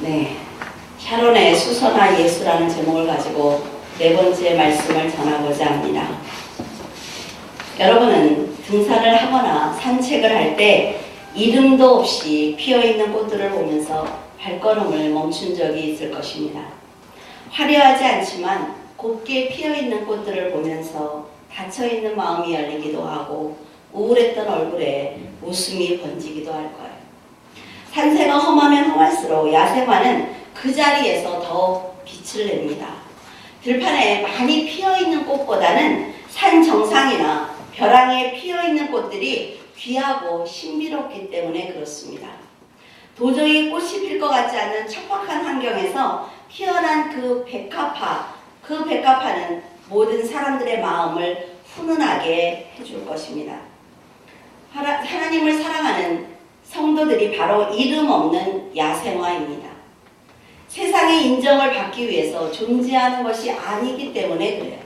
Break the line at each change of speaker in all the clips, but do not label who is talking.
네. 샤론의 수선화 예수라는 제목을 가지고 네 번째 말씀을 전하고자 합니다. 여러분은 등산을 하거나 산책을 할 때 이름도 없이 피어 있는 꽃들을 보면서 발걸음을 멈춘 적이 있을 것입니다. 화려하지 않지만 곱게 피어 있는 꽃들을 보면서 닫혀 있는 마음이 열리기도 하고 우울했던 얼굴에 웃음이 번지기도 할 거예요. 산세가 험하면 험할수록 야생화는 그 자리에서 더 빛을 냅니다. 들판에 많이 피어 있는 꽃보다는 산 정상이나 벼랑에 피어 있는 꽃들이 귀하고 신비롭기 때문에 그렇습니다. 도저히 꽃이 필 것 같지 않은 척박한 환경에서 피어난 그 백합화, 그 백합화는 모든 사람들의 마음을 훈훈하게 해줄 것입니다. 하나, 하나님을 사랑하는 성도들이 바로 이름 없는 야생화입니다. 세상의 인정을 받기 위해서 존재하는 것이 아니기 때문에 그래요.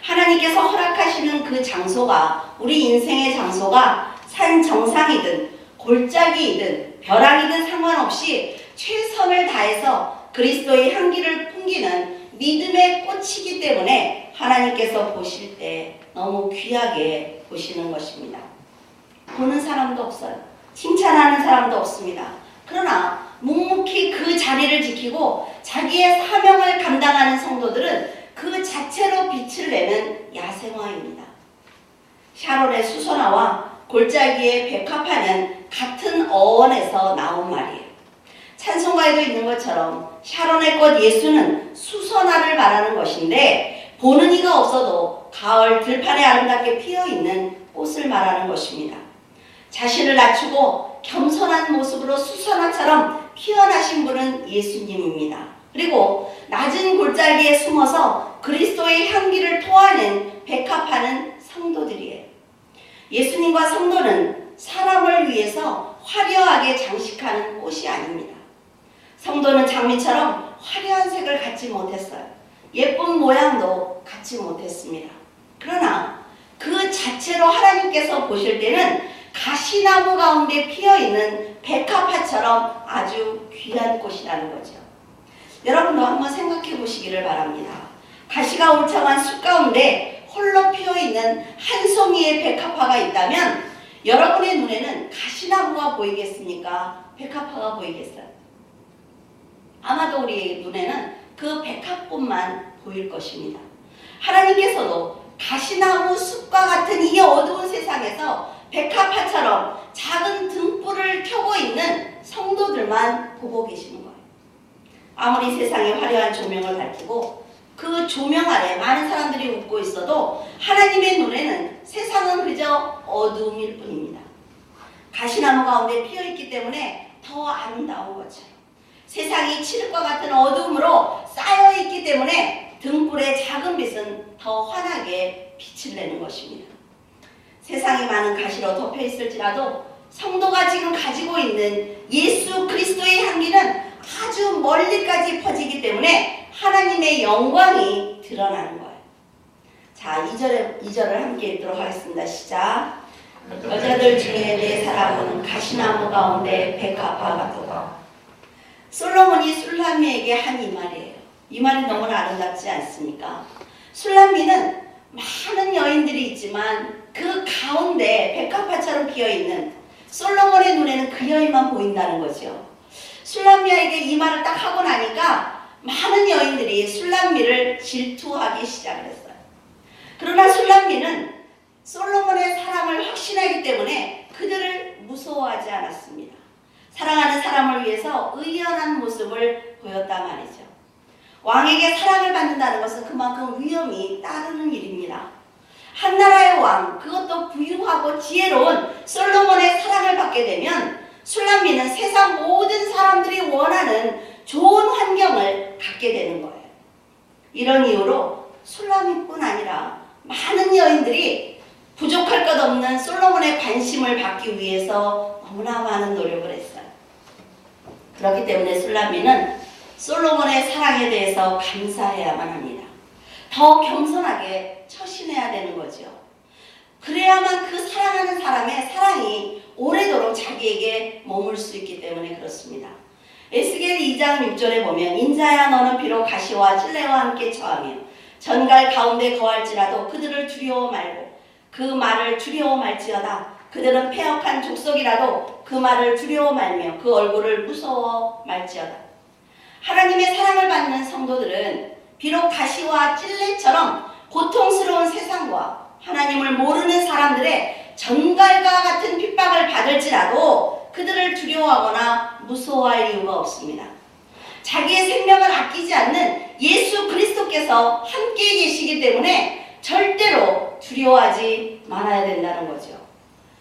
하나님께서 허락하시는 그 장소가 우리 인생의 장소가 산 정상이든 골짜기이든 벼랑이든 상관없이 최선을 다해서 그리스도의 향기를 풍기는 믿음의 꽃이기 때문에 하나님께서 보실 때 너무 귀하게 보시는 것입니다. 보는 사람도 없어요. 칭찬하는 사람도 없습니다. 그러나 묵묵히 그 자리를 지키고 자기의 사명을 감당하는 성도들은 그 자체로 빛을 내는 야생화입니다. 샤론의 수선화와 골짜기의 백합화는 같은 어원에서 나온 말이에요. 찬송가에도 있는 것처럼 샤론의 꽃 예수는 수선화를 말하는 것인데 보는 이가 없어도 가을 들판에 아름답게 피어 있는 꽃을 말하는 것입니다. 자신을 낮추고 겸손한 모습으로 수선화처럼 피어나신 분은 예수님입니다. 그리고 낮은 골짜기에 숨어서 그리스도의 향기를 토하는 백합하는 성도들이에요. 예수님과 성도는 사람을 위해서 화려하게 장식하는 꽃이 아닙니다. 성도는 장미처럼 화려한 색을 갖지 못했어요. 예쁜 모양도 갖지 못했습니다. 그러나 그 자체로 하나님께서 보실 때는 가시나무 가운데 피어 있는 백합화처럼 아주 귀한 꽃이라는 거죠. 여러분도 한번 생각해 보시기를 바랍니다. 가시가 울창한 숲 가운데 홀로 피어 있는 한 송이의 백합화가 있다면 여러분의 눈에는 가시나무가 보이겠습니까? 백합화가 보이겠어요? 아마도 우리 눈에는 그 백합꽃만 보일 것입니다. 하나님께서도 가시나무 숲과 같은 이 어두운 세상에서 백합화처럼 작은 등불을 켜고 있는 성도들만 보고 계시는 거예요. 아무리 세상에 화려한 조명을 밝히고 그 조명 아래 많은 사람들이 웃고 있어도 하나님의 눈에는 세상은 그저 어두움일 뿐입니다. 가시나무 가운데 피어 있기 때문에 더 아름다운 것처럼 세상이 칠흑과 같은 어둠으로 쌓여 있기 때문에 등불의 작은 빛은 더 환하게 빛을 내는 것입니다. 세상이 많은 가시로 덮여 있을지라도 성도가 지금 가지고 있는 예수 그리스도의 향기는 아주 멀리까지 퍼지기 때문에 하나님의 영광이 드러나는 거예요. 자, 2절에, 2절을 함께 읽도록 하겠습니다. 시작. 여자들 중에 내 사람은 가시나무 가운데 백합화 같도다. 솔로몬이 술람미에게 한 이 말이에요. 이 말이 너무나 아름답지 않습니까? 술람미는 많은 여인들이 있지만 그 가운데 백합화처럼 비어있는 솔로몬의 눈에는 그 여인만 보인다는 거죠. 술람미에게 이 말을 딱 하고 나니까 많은 여인들이 술람미를 질투하기 시작을 했어요. 그러나 술람미는 솔로몬의 사랑을 확신하기 때문에 그들을 무서워하지 않았습니다. 사랑하는 사람을 위해서 의연한 모습을 보였단 말이죠. 왕에게 사랑을 받는다는 것은 그만큼 위험이 따르는 일입니다. 한 나라의 왕, 그것도 부유하고 지혜로운 솔로몬의 사랑을 받게 되면 술람미는 세상 모든 사람들이 원하는 좋은 환경을 갖게 되는 거예요. 이런 이유로 술람미뿐 아니라 많은 여인들이 부족할 것 없는 솔로몬의 관심을 받기 위해서 너무나 많은 노력을 했어요. 그렇기 때문에 술람미는 솔로몬의 사랑에 대해서 감사해야만 합니다. 더 겸손하게 처신해야 되는 거죠. 그래야만 그 사랑하는 사람의 사랑이 오래도록 자기에게 머물 수 있기 때문에 그렇습니다. 에스겔 2장 6절에 보면 인자야 너는 비록 가시와 찔레와 함께 처하며 전갈 가운데 거할지라도 그들을 두려워 말고 그 말을 두려워 말지어다 그들은 폐역한 족속이라도 그 말을 두려워 말며 그 얼굴을 무서워 말지어다 하나님의 사랑을 받는 성도들은 비록 가시와 찔레처럼 고통스러운 세상과 하나님을 모르는 사람들의 전갈과 같은 핍박을 받을지라도 그들을 두려워하거나 무서워할 이유가 없습니다. 자기의 생명을 아끼지 않는 예수 그리스도께서 함께 계시기 때문에 절대로 두려워하지 말아야 된다는 거죠.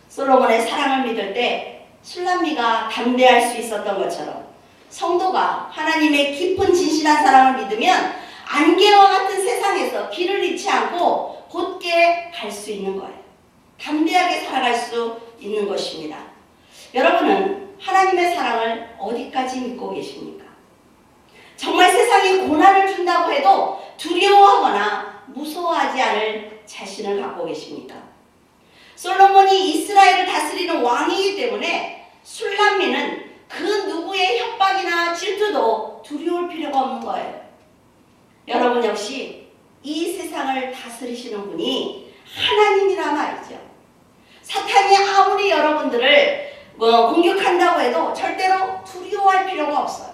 솔로몬의 사랑을 믿을 때 술람미가 담대할 수 있었던 것처럼 성도가 하나님의 깊은 진실한 사랑을 믿으면 안개와 같은 세상에서 길을 잃지 않고 곧게 갈 수 있는 거예요. 담대하게 살아갈 수 있는 것입니다. 여러분은 하나님의 사랑을 어디까지 믿고 계십니까? 정말 세상이 고난을 준다고 해도 두려워하거나 무서워하지 않을 자신을 갖고 계십니까? 솔로몬이 이스라엘을 다스리는 왕이기 때문에 술람미는 그 누구의 협박이나 질투도 두려울 필요가 없는 거예요. 여러분 역시 이 세상을 다스리시는 분이 하나님이라 말이죠. 사탄이 아무리 여러분들을 뭐 공격한다고 해도 절대로 두려워할 필요가 없어요.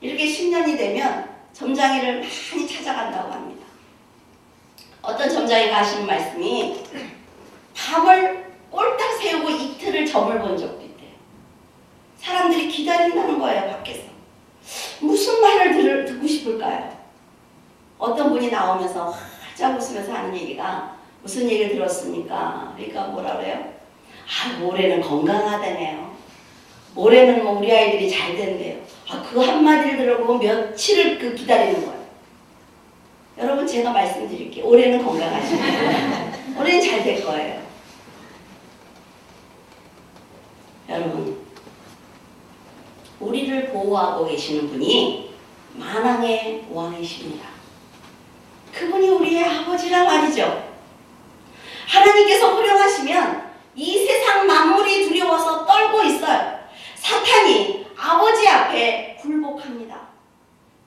이렇게 10년이 되면 점장이를 많이 찾아간다고 합니다. 어떤 점장이가 하시는 말씀이 밤을 꼴딱 세우고 이틀을 점을 본 적도 있대요. 사람들이 기다린다는 거예요, 밖에서. 무슨 말을 들, 듣고 싶을까요? 어떤 분이 나오면서 활짝 웃으면서 하는 얘기가 무슨 얘기를 들었습니까? 그러니까 뭐라 그래요? 아, 올해는 건강하다네요. 올해는 뭐 우리 아이들이 잘 된대요. 아, 그 한마디를 들어보고 며칠을 그 기다리는 거예요. 여러분, 제가 말씀드릴게요. 올해는 건강하십니다. 올해는 잘 될 거예요. 여러분, 우리를 보호하고 계시는 분이 만왕의 왕이십니다. 그분이 우리의 아버지라 말이죠. 하나님께서 호령하시면 이 세상 만물이 두려워서 떨고 있어요. 사탄이 아버지 앞에 굴복합니다.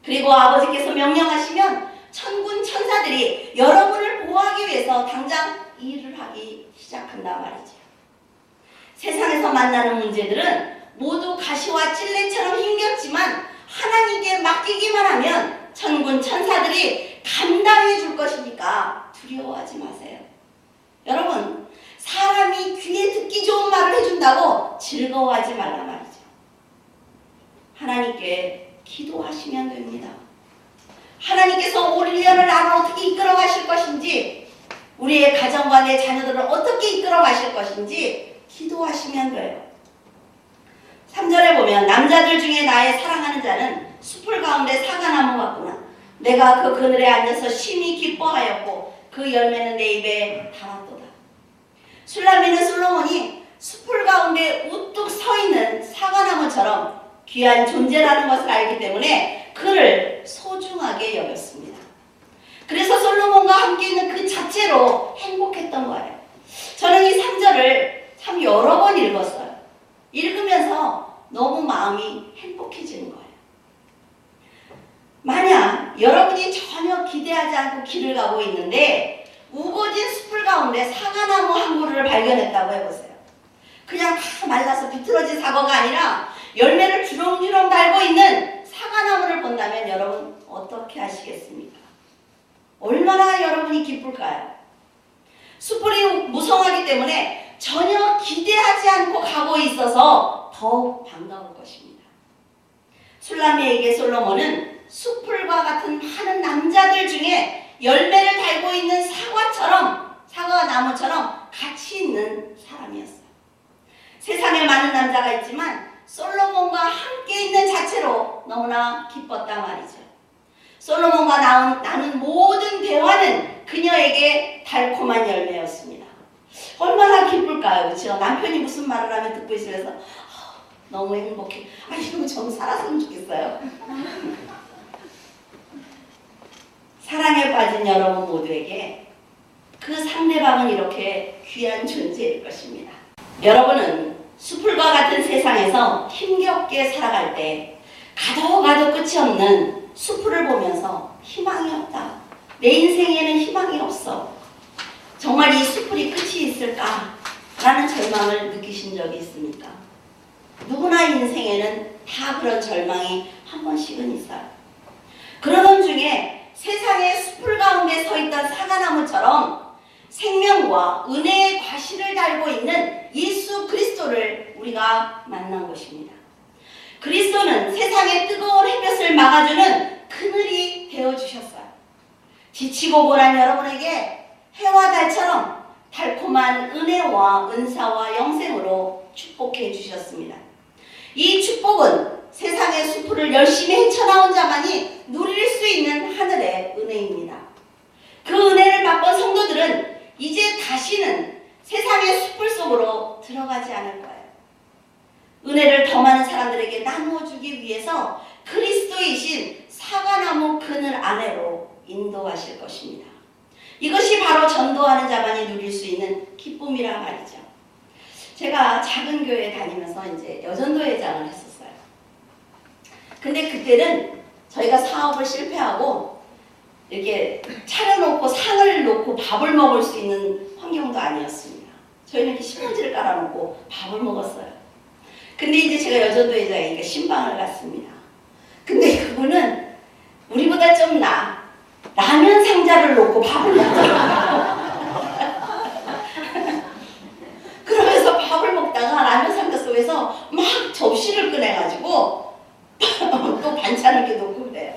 그리고 아버지께서 명령하시면 천군 천사들이 여러분을 보호하기 위해서 당장 일을 하기 시작한다 말이죠. 세상에서 만나는 문제들은 모두 가시와 찔레처럼 힘겹지만 하나님께 맡기기만 하면 천군 천사들이 감당해 줄 것이니까 두려워하지 마세요. 여러분, 사람이 귀에 듣기 좋은 말을 해준다고 즐거워하지 말라 말이죠. 하나님께 기도하시면 됩니다. 하나님께서 올 1년을 나를 어떻게 이끌어 가실 것인지, 우리의 가정과 내 자녀들을 어떻게 이끌어 가실 것인지 기도하시면 돼요. 3절에 보면 남자들 중에 나의 사랑하는 자는 숲을 가운데 사과나무 같구나. 내가 그 그늘에 앉아서 심히 기뻐하였고 그 열매는 내 입에 달았도다. 술라미는 솔로몬이 숲을 가운데 우뚝 서 있는 사과나무처럼 귀한 존재라는 것을 알기 때문에 그를 소중하게 여겼습니다. 그래서 솔로몬과 함께 있는 그 자체로 행복했던 거예요. 저는 이 3절을 참 여러 번 읽었어요. 읽으면서 너무 마음이 행복해지는 거예요. 만약 여러분이 전혀 기대하지 않고 길을 가고 있는데 우거진 숲을 가운데 사과나무 한 그루를 발견했다고 해보세요. 그냥 다 말라서 비틀어진 사과가 아니라 열매를 주렁주렁 달고 있는 사과나무를 본다면 여러분 어떻게 하시겠습니까? 얼마나 여러분이 기쁠까요? 숲불이 무성하기 때문에 전혀 기대하지 않고 가고 있어서 더욱 반가울 것입니다. 술라미에게 솔로몬은 숲풀과 같은 많은 남자들 중에 열매를 달고 있는 사과처럼 사과 나무처럼 같이 있는 사람이었어요. 세상에 많은 남자가 있지만 솔로몬과 함께 있는 자체로 너무나 기뻤단 말이죠. 솔로몬과 나온, 나눈 모든 대화는 그녀에게 달콤한 열매였습니다. 얼마나 기쁠까요? 그렇죠? 남편이 무슨 말을 하면 듣고 있으면서 아, 너무 행복해. 아, 이러고 좀 살았으면 좋겠어요. 빠진 여러분 모두에게 그 상대방은 이렇게 귀한 존재일 것입니다. 여러분은 수풀과 같은 세상에서 힘겹게 살아갈 때 가도 가도 끝이 없는 수풀을 보면서 희망이 없다. 내 인생에는 희망이 없어. 정말 이 수풀이 끝이 있을까? 라는 절망을 느끼신 적이 있습니까? 누구나 인생에는 다 그런 절망이 한 번씩은 있어요. 그러던 중에 세상의 수풀 가운데 서 있던 사과나무처럼 생명과 은혜의 과실을 달고 있는 예수 그리스도를 우리가 만난 것입니다. 그리스도는 세상의 뜨거운 햇볕을 막아주는 그늘이 되어주셨어요. 지치고 고난 여러분에게 해와 달처럼 달콤한 은혜와 은사와 영생으로 축복해 주셨습니다. 이 축복은 세상의 수풀을 열심히 헤쳐나온 자만이 누릴 수 있는 하늘의 은혜입니다. 그 은혜를 맛본 성도들은 이제 다시는 세상의 숲을 속으로 들어가지 않을 거예요. 은혜를 더 많은 사람들에게 나누어 주기 위해서 그리스도이신 사과나무 그늘 아래로 인도하실 것입니다. 이것이 바로 전도하는 자만이 누릴 수 있는 기쁨이란 말이죠. 제가 작은 교회 다니면서 이제 여전도회장을 했었어요. 근데 그때는 저희가 사업을 실패하고 이렇게 차려놓고 상을 놓고 밥을 먹을 수 있는 환경도 아니었습니다. 저희는 이렇게 신문지를 깔아놓고 밥을 먹었어요. 근데 이제 제가 여전도회장이니까 신방을 갔습니다. 근데 그분은 우리보다 좀 나. 라면 상자를 놓고 밥을 먹더라고요. 그러면서 밥을 먹다가 라면 상자 속에서 막 접시를 꺼내가지고 이렇게 놓고 그래요.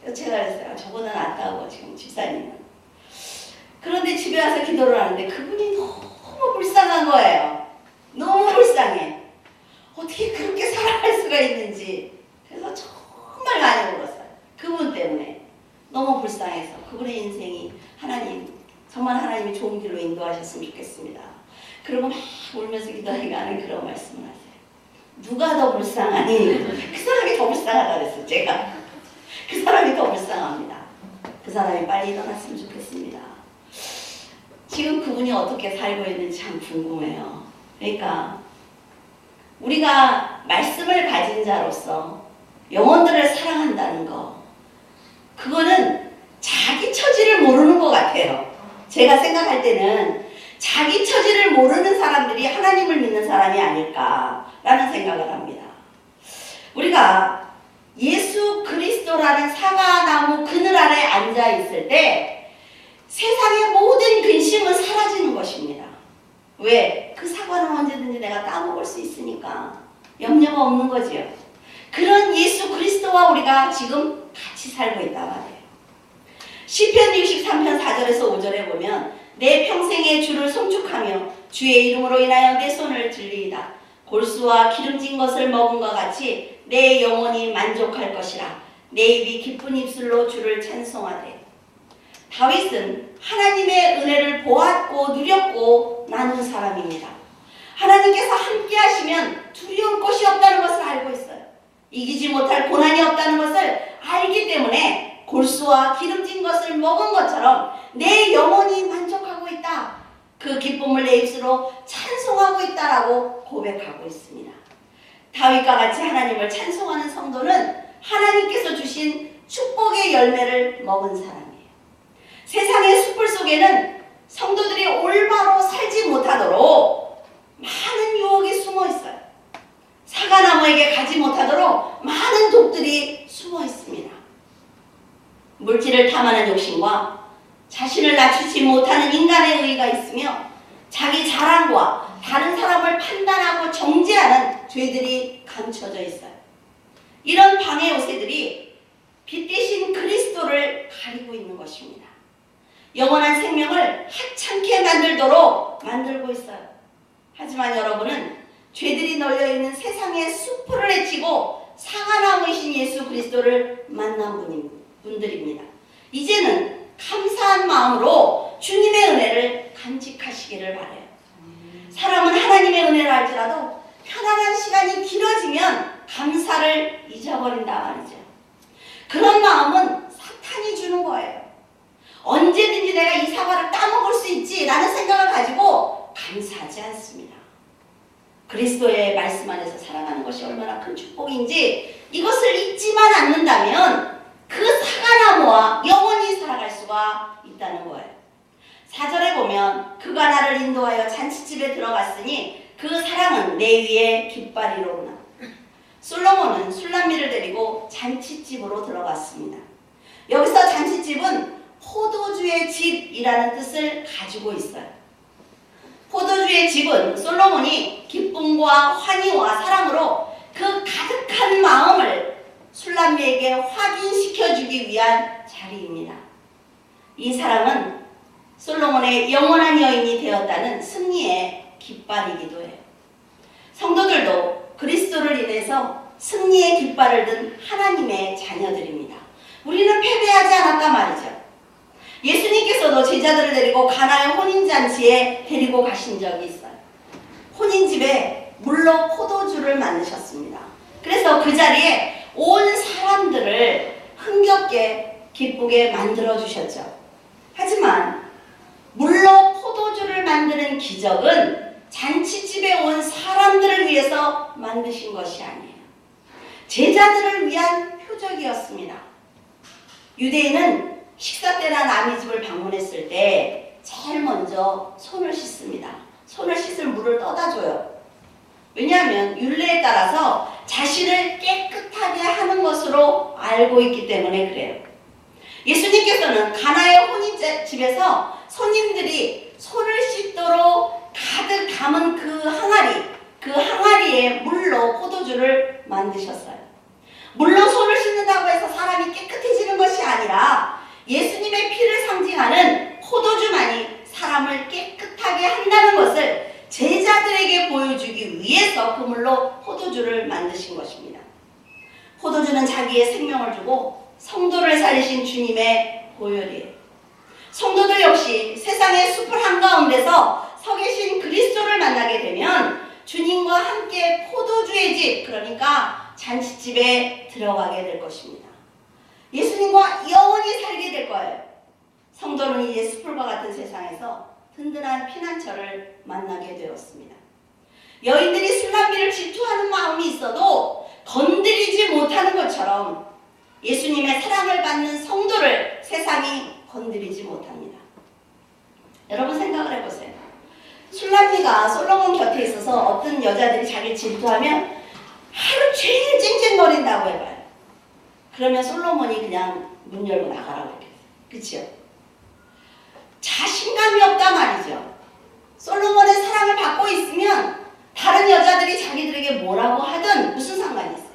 그래서 제가 그랬어요. 저거는 아까워 지금 집사님은. 그런데 집에 와서 기도를 하는데 그분이 너무 불쌍한 거예요. 너무 불쌍해. 어떻게 그렇게 살아갈 수가 있는지. 그래서 정말 많이 울었어요. 그분 때문에. 너무 불쌍해서 그분의 인생이 하나님, 정말 하나님이 좋은 길로 인도하셨으면 좋겠습니다. 그리고 막 울면서 기도하니까 하는 그런 말씀을 하세요. 누가 더 불쌍하니? 그 사람이 더 불쌍하다 그랬어요, 제가. 그 사람이 더 불쌍합니다. 그 사람이 빨리 일어났으면 좋겠습니다. 지금 그분이 어떻게 살고 있는지 참 궁금해요. 그러니까 우리가 말씀을 가진 자로서 영혼들을 사랑한다는 거, 그거는 자기 처지를 모르는 것 같아요. 제가 생각할 때는 자기 처지를 모르는 사람들이 하나님을 믿는 사람이 아닐까 라는 생각을 합니다. 우리가 예수 그리스도라는 사과나무 그늘 아래 앉아 있을 때 세상의 모든 근심은 사라지는 것입니다. 왜? 그 사과는 언제든지 내가 따먹을 수 있으니까 염려가 없는 거지요. 그런 예수 그리스도와 우리가 지금 같이 살고 있단 말이에요. 시편 63편 4절에서 5절에 보면 내 평생의 주를 송축하며 주의 이름으로 인하여 내 손을 들리이다. 골수와 기름진 것을 먹은 것 같이 내 영혼이 만족할 것이라. 내 입이 기쁜 입술로 주를 찬송하되. 다윗은 하나님의 은혜를 보았고 누렸고 나눈 사람입니다. 하나님께서 함께 하시면 두려울 것이 없다는 것을 알고 있어요. 이기지 못할 고난이 없다는 것을 알기 때문에 골수와 기름진 것을 먹은 것처럼 내 영혼이 만족하고 있다. 그 기쁨을 내 입술로 찬송하고 있다라고 고백하고 있습니다. 다윗과 같이 하나님을 찬송하는 성도는 하나님께서 주신 축복의 열매를 먹은 사람이에요. 세상의 숲을 속에는 성도들이 올바로 살지 못하도록 많은 유혹이 숨어 있어요. 사과나무에게 가지 못하도록 많은 독들이 숨어 있습니다. 물질을 탐하는 욕심과 자신을 낮추지 못하는 인간의 의가 있으며 자기 자랑과 다른 사람을 판단하고 정죄하는 죄들이 감춰져 있어요. 이런 방해 요새들이 빛 대신 그리스도를 가리고 있는 것입니다. 영원한 생명을 하찮게 만들도록 만들고 있어요. 하지만 여러분은 죄들이 널려있는 세상의 수풀을 헤치고 사과나무이신 예수 그리스도를 만난 분들입니다. 이제는 감사한 마음으로 주님의 은혜를 간직하시기를 바래요. 사람은 하나님의 은혜를 알지라도 편안한 시간이 감사를 잊어버린다 말이죠. 그런 마음은 사탄이 주는 거예요. 언제든지 내가 이 사과를 따먹을 수 있지라는 생각을 가지고 감사하지 않습니다. 그리스도의 말씀 안에서 살아가는 것이 얼마나 큰 축복인지 이것을 잊지만 않는다면 그 사과나무와 영원히 살아갈 수가 있다는 거예요. 사절에 보면 그가 나를 인도하여 잔치집에 들어갔으니 그 사랑은 내 위에 깃발이로구나. 솔로몬은 술람미를 데리고 잔치집으로 들어갔습니다. 여기서 잔치집은 포도주의 집이라는 뜻을 가지고 있어요. 포도주의 집은 솔로몬이 기쁨과 환희와 사랑으로 그 가득한 마음을 술람미에게 확인시켜주기 위한 자리입니다. 이 사랑은 솔로몬의 영원한 여인이 되었다는 승리의 깃발이기도 해요. 성도들도 그리스도를 인해서 승리의 깃발을 든 하나님의 자녀들입니다. 우리는 패배하지 않았단 말이죠. 예수님께서도 제자들을 데리고 가나의 혼인잔치에 데리고 가신 적이 있어요. 혼인집에 물로 포도주를 만드셨습니다. 그래서 그 자리에 온 사람들을 흥겹게 기쁘게 만들어 주셨죠. 하지만 물로 포도주를 만드는 기적은 잔치집에 온 사람들을 위해서 만드신 것이 아니에요. 제자들을 위한 표적이었습니다. 유대인은 식사 때나 남의 집을 방문했을 때 제일 먼저 손을 씻습니다. 손을 씻을 물을 떠다 줘요. 왜냐하면 율례에 따라서 자신을 깨끗하게 하는 것으로 알고 있기 때문에 그래요. 예수님께서는 가나의 혼인집에서 손님들이 손을 씻도록 가득 담은 그 항아리, 그 항아리에 물로 포도주를 만드셨어요. 물로 손을 씻는다고 해서 사람이 깨끗해지는 것이 아니라 예수님의 피를 상징하는 포도주만이 사람을 깨끗하게 한다는 것을 제자들에게 보여주기 위해서 그 물로 포도주를 만드신 것입니다. 포도주는 자기의 생명을 주고 성도를 살리신 주님의 보혈이에요. 성도들 역시 세상의 숲을 한가운데서 서 계신 그리스도를 만나게 되면 주님과 함께 포도주의 집, 그러니까 잔치집에 들어가게 될 것입니다. 예수님과 영원히 살게 될 거예요. 성도는 이제 숲을과 같은 세상에서 든든한 피난처를 만나게 되었습니다. 여인들이 술람비를 질투하는 마음이 있어도 건드리지 못하는 것처럼 예수님의 사랑을 받는 성도를 세상이 건드리지 못합니다. 여러분 생각을 해보세요. 술람비가 솔로몬 곁에 있어서 어떤 여자들이 자기를 질투하면 하루 종일 쨍쨍거린다고 해봐요. 그러면 솔로몬이 그냥 문 열고 나가라고 했겠어요. 그치요? 자신감이 없단 말이죠. 솔로몬의 사랑을 받고 있으면 다른 여자들이 자기들에게 뭐라고 하든 무슨 상관이 있어요.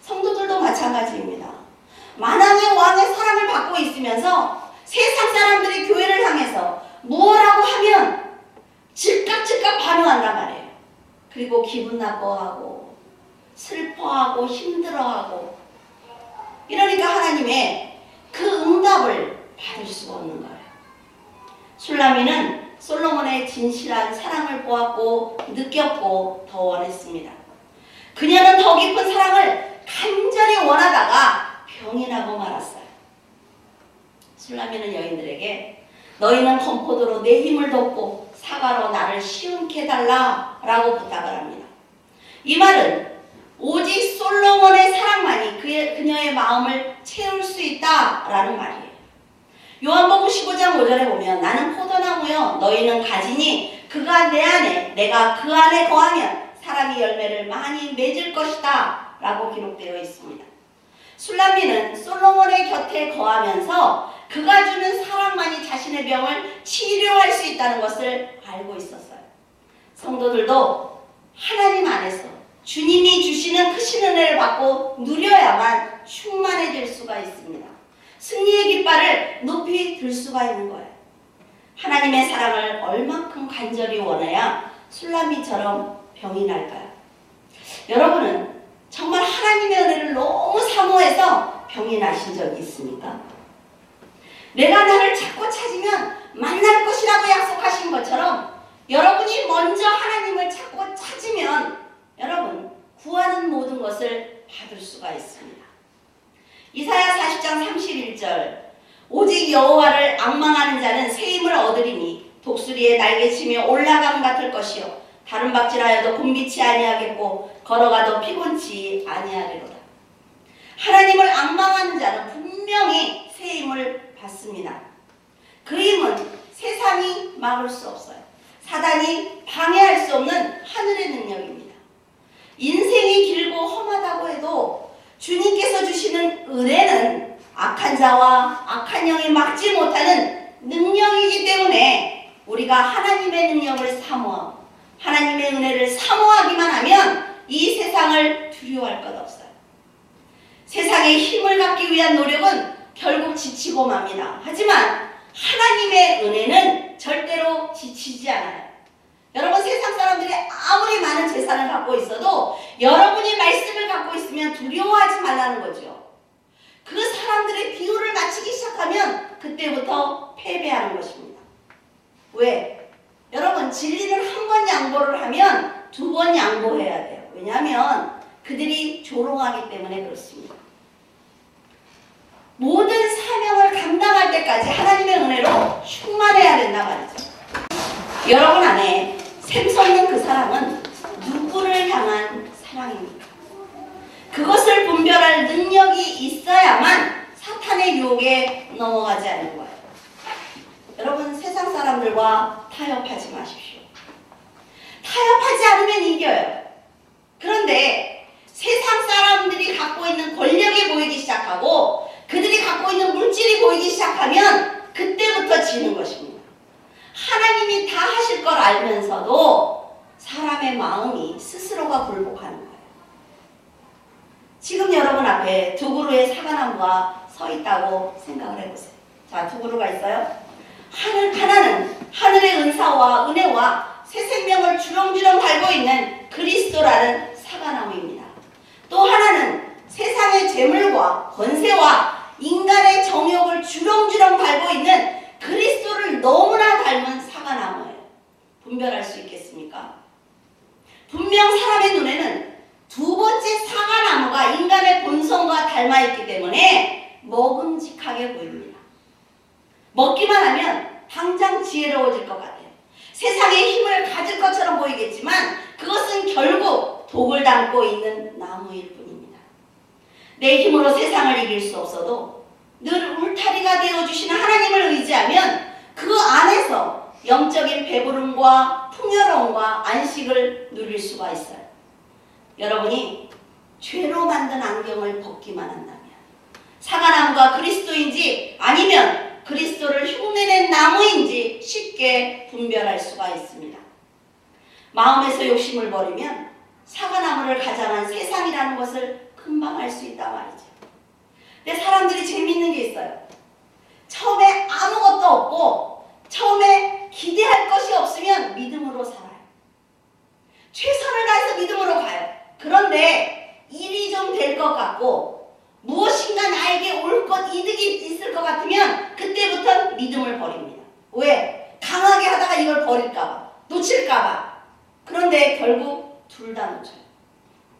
성도들도 마찬가지입니다. 만왕의 왕의 사랑을 받고 있으면서 세상 사람들이 교회를 향해서 무엇라고 하면 즉각 즉각 반응한단 말이에요. 그리고 기분 나빠하고 슬퍼하고 힘들어하고 이러니까 하나님의 그 응답을 받을 수가 없는 거예요. 술라미는 솔로몬의 진실한 사랑을 보았고 느꼈고 더 원했습니다. 그녀는 더 깊은 사랑을 간절히 원하다가 병이 나고 말았어요. 술라미는 여인들에게 너희는 건포도로 내 힘을 돋고 사과로 나를 시원케 해달라 라고 부탁을 합니다. 이 말은 오직 솔로몬의 사랑만이 그의, 그녀의 마음을 채울 수 있다라는 말이에요. 요한복음 15장 5절에 보면 나는 포도나무여 너희는 가지니 그가 내 안에 내가 그 안에 거하면 사람이 열매를 많이 맺을 것이다 라고 기록되어 있습니다. 술람미는 솔로몬의 곁에 거하면서 그가 주는 사랑만이 자신의 병을 치료할 수 있다는 것을 알고 있었어요. 성도들도 하나님 안에서 주님이 주시는 크신 은혜를 받고 누려야만 충만해질 수가 있습니다. 승리의 깃발을 높이 들 수가 있는 거예요. 하나님의 사랑을 얼만큼 간절히 원해야 술람미처럼 병이 날까요? 여러분은 정말 하나님의 은혜를 너무 사모해서 병이 나신 적이 있습니까? 내가 나를 찾고 찾으면 만날 것이라고 약속하신 것처럼 여러분이 먼저 하나님을 찾고 찾으면 여러분 구하는 모든 것을 받을 수가 있습니다. 이사야 40장 31절 오직 여호와를 악망하는 자는 새 힘을 얻으리니 독수리의 날개치며 올라감 같을 것이요 다른 박질하여도 곤비치 아니하겠고 걸어가도 피곤치 아니하리로다. 하나님을 악망하는 자는 분명히 새 힘을 받습니다. 그 힘은 세상이 막을 수 없어요. 사단이 방해할 수 없는 하늘의 능력입니다. 인생이 길고 험하다고 해도 주님께서 주시는 은혜는 악한 자와 악한 영이 막지 못하는 능력이기 때문에 우리가 하나님의 능력을 사모하고 하나님의 은혜를 사모하기만 하면 이 세상을 두려워할 것 없어요. 세상에 힘을 갖기 위한 노력은 결국 지치고 맙니다. 하지만 하나님의 은혜는 절대로 지치지 않아요. 여러분 세상 사람들이 아무리 많은 재산을 갖고 있어도 여러분이 말씀을 갖고 있으면 두려워하지 말라는 거죠. 그 사람들의 비유를 맞추기 시작하면 그때부터 패배하는 것입니다. 왜? 여러분 진리를 한번 양보를 하면 두 번 양보해야 돼요. 왜냐하면 그들이 조롱하기 때문에 그렇습니다. 모든 사명을 감당할 때까지 하나님의 은혜로 충만해야 된다 말이죠. 여러분 안에 샘솟는 그 사랑은 누구를 향한 사랑입니까? 그것을 분별할 능력이 있어야만 사탄의 유혹에 넘어가지 않는 거예요. 여러분 세상 사람들과 타협하지 마십시오. 타협하지 않으면 이겨요. 그런데 세상 사람들이 갖고 있는 권력이 보이기 시작하고 그들이 갖고 있는 물질이 보이기 시작하면 그때부터 지는 것입니다. 하나님이 다 하실 걸 알면서도 사람의 마음이 스스로가 굴복하는 거예요. 지금 여러분 앞에 두 그루의 사과나무가 서 있다고 생각을 해보세요. 자, 두 그루가 있어요. 하늘, 하나는 하늘의 은사와 은혜와 새 생명을 주렁주렁 달고 있는 그리스도라는 사과나무입니다. 또 하나는 세상의 재물과 권세와 인간의 정욕을 주렁주렁 달고 있는 그리스도를 너무나 닮은 사과나무예요. 분별할 수 있겠습니까? 분명 사람의 눈에는 두 번째 사과나무가 인간의 본성과 닮아있기 때문에 먹음직하게 보입니다. 먹기만 하면 당장 지혜로워질 것 같아요. 세상에 힘을 가질 것처럼 보이겠지만 그것은 결국 독을 담고 있는 나무일 뿐입니다. 내 힘으로 세상을 이길 수 없어도 늘 울타리가 되어주시는 하나님을 의지하면 그 안에서 영적인 배부름과 풍요로움과 안식을 누릴 수가 있어요. 여러분이 죄로 만든 안경을 벗기만 한다면 사과나무가 그리스도인지 아니면 그리스도를 흉내낸 나무인지 쉽게 분별할 수가 있습니다. 마음에서 욕심을 버리면 사과나무를 가장한 세상이라는 것을 금방 알 수 있단 말이죠. 근데 사람들이 재밌는 게 있어요. 처음에 아무것도 없고 처음에 기대할 것이 없으면 믿음으로 살아요. 최선을 다해서 믿음으로 가요. 그런데 일이 좀 될 것 같고 무엇인가 나에게 올 것 이득이 있을 것 같으면 그때부터 믿음을 버립니다. 왜? 강하게 하다가 이걸 버릴까봐 놓칠까봐. 그런데 결국 둘 다 놓쳐요.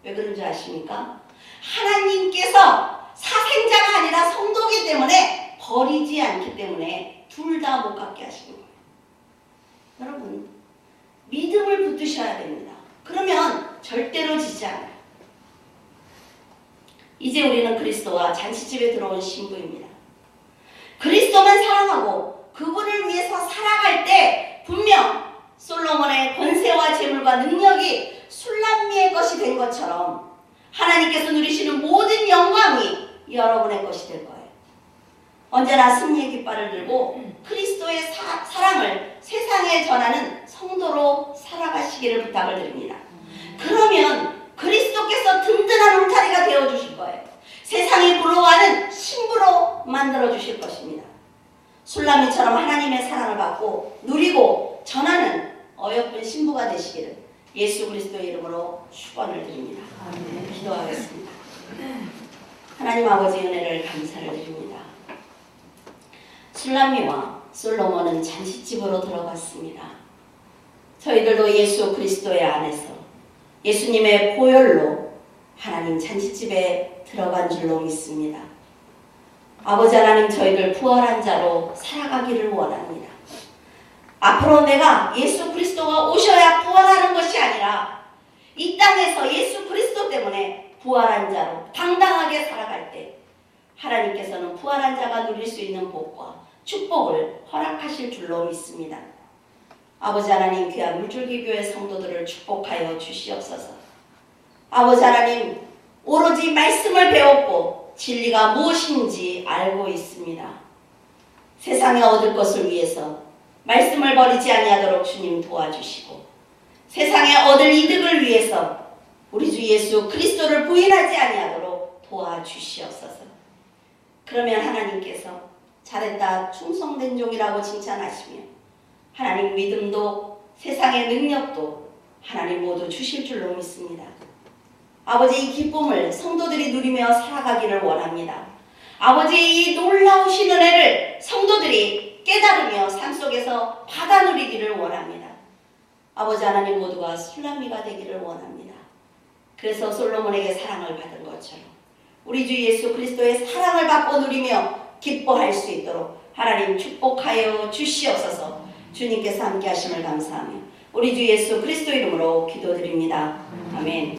왜 그런지 아십니까? 하나님께서 사생자가 아니라 성도기 때문에 버리지 않기 때문에 둘 다 못 갖게 하시는 거예요. 여러분, 믿음을 붙드셔야 됩니다. 그러면 절대로 지지 않아요. 이제 우리는 그리스도와 잔치집에 들어온 신부입니다. 그리스도만 사랑하고 그분을 위해서 살아갈 때 분명 솔로몬의 권세와 재물과 능력이 술람미의 것이 된 것처럼 하나님께서 누리시는 모든 영광이 여러분의 것이 될 거예요. 언제나 승리의 깃발을 들고 그리스도의 사, 사랑을 세상에 전하는 성도로 살아가시기를 부탁을 드립니다. 그러면 그리스도께서 든든한 울타리가 되어 주실 거예요. 세상이 부러워하는 신부로 만들어 주실 것입니다. 술라미처럼 하나님의 사랑을 받고 누리고 전하는 어여쁜 신부가 되시기를 예수 그리스도의 이름으로 축원을 드립니다. 기도하겠습니다. 하나님 아버지 은혜를 감사를 드립니다. 술라미와 솔로몬은 잔치집으로 들어갔습니다. 저희들도 예수 그리스도의 안에서 예수님의 보혈로 하나님 잔치집에 들어간 줄로 믿습니다. 아버지 하나님 저희들 부활한 자로 살아가기를 원합니다. 앞으로 내가 예수 그리스도가 오셔야 부활하는 것이 아니라 이 땅에서 예수 그리스도 때문에 부활한 자로 당당하게 살아갈 때 하나님께서는 부활한 자가 누릴 수 있는 복과 축복을 허락하실 줄로 믿습니다. 아버지 하나님 귀한 물줄기 교회 성도들을 축복하여 주시옵소서. 아버지 하나님 오로지 말씀을 배웠고 진리가 무엇인지 알고 있습니다. 세상에 얻을 것을 위해서 말씀을 버리지 아니하도록 주님 도와주시고 세상에 얻을 이득을 위해서 우리 주 예수 그리스도를 부인하지 아니하도록 도와주시옵소서. 그러면 하나님께서 잘했다 충성된 종이라고 칭찬하시며 하나님 믿음도 세상의 능력도 하나님 모두 주실 줄로 믿습니다. 아버지 이 기쁨을 성도들이 누리며 살아가기를 원합니다. 아버지의 이 놀라우신 은혜를 성도들이 깨달으며 삶 속에서 받아 누리기를 원합니다. 아버지 하나님 모두가 술람미가 되기를 원합니다. 그래서 솔로몬에게 사랑을 받은 것처럼 우리 주 예수 그리스도의 사랑을 받고 누리며 기뻐할 수 있도록 하나님 축복하여 주시옵소서 주님께서 함께 하심을 감사하며 우리 주 예수 그리스도 이름으로 기도드립니다. 아멘.